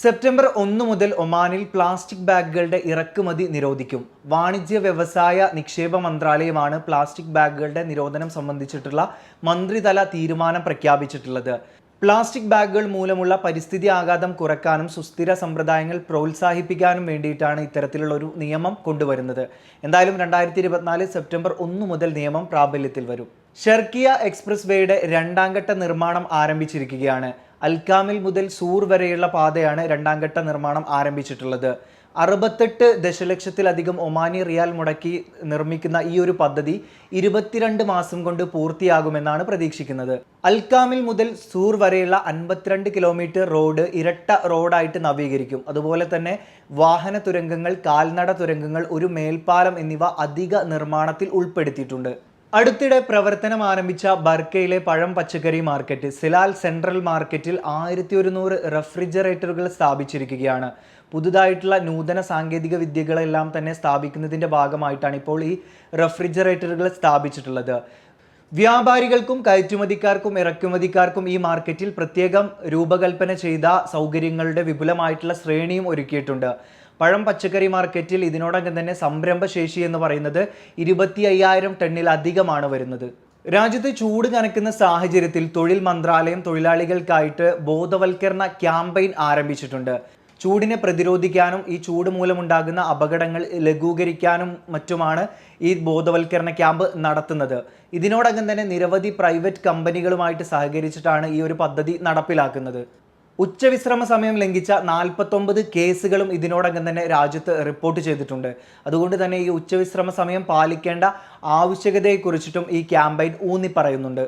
September ഒന്ന് മുതൽ ഒമാനിൽ പ്ലാസ്റ്റിക് ബാഗുകളുടെ ഇറക്കുമതി നിരോധിക്കും. വാണിജ്യ വ്യവസായ നിക്ഷേപ മന്ത്രാലയമാണ് പ്ലാസ്റ്റിക് ബാഗുകളുടെ നിരോധനം സംബന്ധിച്ചിട്ടുള്ള മന്ത്രിതല തീരുമാനം പ്രഖ്യാപിച്ചിട്ടുള്ളത്. പ്ലാസ്റ്റിക് ബാഗുകൾ മൂലമുള്ള പരിസ്ഥിതി ആഘാതം കുറയ്ക്കാനും സുസ്ഥിര സമ്പ്രദായങ്ങൾ പ്രോത്സാഹിപ്പിക്കാനും വേണ്ടിയിട്ടാണ് ഇത്തരത്തിലുള്ള ഒരു നിയമം കൊണ്ടുവരുന്നത്. എന്തായാലും രണ്ടായിരത്തി ഇരുപത്തിനാല് സെപ്റ്റംബർ ഒന്ന് മുതൽ നിയമം പ്രാബല്യത്തിൽ വരും. ഷെർക്കിയ എക്സ്പ്രസ് വേയുടെ രണ്ടാം ഘട്ട നിർമ്മാണം ആരംഭിച്ചിരിക്കുകയാണ്. അൽക്കാമിൽ മുതൽ സൂർ വരെയുള്ള പാതയാണ് രണ്ടാം ഘട്ട നിർമ്മാണം ആരംഭിച്ചിട്ടുള്ളത്. അറുപത്തെട്ട് ദശലക്ഷത്തിലധികം ഒമാനി റിയാൽ മുടക്കി നിർമ്മിക്കുന്ന ഈ ഒരു പദ്ധതി ഇരുപത്തിരണ്ട് മാസം കൊണ്ട് പൂർത്തിയാകുമെന്നാണ് പ്രതീക്ഷിക്കുന്നത്. അൽക്കാമിൽ മുതൽ സൂർ വരെയുള്ള അൻപത്തിരണ്ട് കിലോമീറ്റർ റോഡ് ഇരട്ട റോഡായിട്ട് നവീകരിക്കും. അതുപോലെ തന്നെ വാഹന തുരങ്കങ്ങൾ കാൽനട തുരങ്കങ്ങൾ ഒരു മേൽപ്പാലം എന്നിവ അധിക നിർമ്മാണത്തിൽ ഉൾപ്പെടുത്തിയിട്ടുണ്ട്. അടുത്തിടെ പ്രവർത്തനം ആരംഭിച്ച ബർക്കയിലെ പഴം പച്ചക്കറി മാർക്കറ്റ് സിലാൽ സെൻട്രൽ മാർക്കറ്റിൽ ആയിരത്തി ഒരുന്നൂറ് റെഫ്രിജറേറ്ററുകൾ സ്ഥാപിച്ചിരിക്കുകയാണ്. പുതുതായിട്ടുള്ള നൂതന സാങ്കേതിക വിദ്യകളെല്ലാം തന്നെ സ്ഥാപിക്കുന്നതിന്റെ ഭാഗമായിട്ടാണ് ഇപ്പോൾ ഈ റെഫ്രിജറേറ്ററുകൾ സ്ഥാപിച്ചിട്ടുള്ളത്. വ്യാപാരികൾക്കും കയറ്റുമതിക്കാർക്കും ഇറക്കുമതിക്കാർക്കും ഈ മാർക്കറ്റിൽ പ്രത്യേകം രൂപകൽപ്പന ചെയ്ത സൗകര്യങ്ങളുടെ വിപുലമായിട്ടുള്ള ശ്രേണിയും ഒരുക്കിയിട്ടുണ്ട്. പഴം പച്ചക്കറി മാർക്കറ്റിൽ ഇതിനോടകം തന്നെ സംരംഭശേഷി എന്ന് പറയുന്നത് ഇരുപത്തി അയ്യായിരം ടണ്ണിലധികമാണ് വരുന്നത്. രാജ്യത്ത് ചൂട് കനക്കുന്ന സാഹചര്യത്തിൽ തൊഴിൽ മന്ത്രാലയം തൊഴിലാളികൾക്കായിട്ട് ബോധവൽക്കരണ ക്യാമ്പയിൻ ആരംഭിച്ചിട്ടുണ്ട്. ചൂടിനെ പ്രതിരോധിക്കാനും ഈ ചൂട് മൂലമുണ്ടാകുന്ന അപകടങ്ങൾ ലഘൂകരിക്കാനും മറ്റുമാണ് ഈ ബോധവൽക്കരണ ക്യാമ്പ് നടത്തുന്നത്. ഇതിനോടകം തന്നെ നിരവധി പ്രൈവറ്റ് കമ്പനികളുമായിട്ട് സഹകരിച്ചിട്ടാണ് ഈ ഒരു പദ്ധതി നടപ്പിലാക്കുന്നത്. ഉച്ചവിശ്രമ സമയം ലംഘിച്ച നാൽപ്പത്തൊമ്പത് കേസുകളും ഇതിനോടകം തന്നെ രാജ്യത്ത് റിപ്പോർട്ട് ചെയ്തിട്ടുണ്ട്. അതുകൊണ്ട് തന്നെ ഈ ഉച്ചവിശ്രമ സമയം പാലിക്കേണ്ട ആവശ്യകതയെക്കുറിച്ചിട്ടും ഈ ക്യാമ്പയിൻ ഊന്നി പറയുന്നുണ്ട്.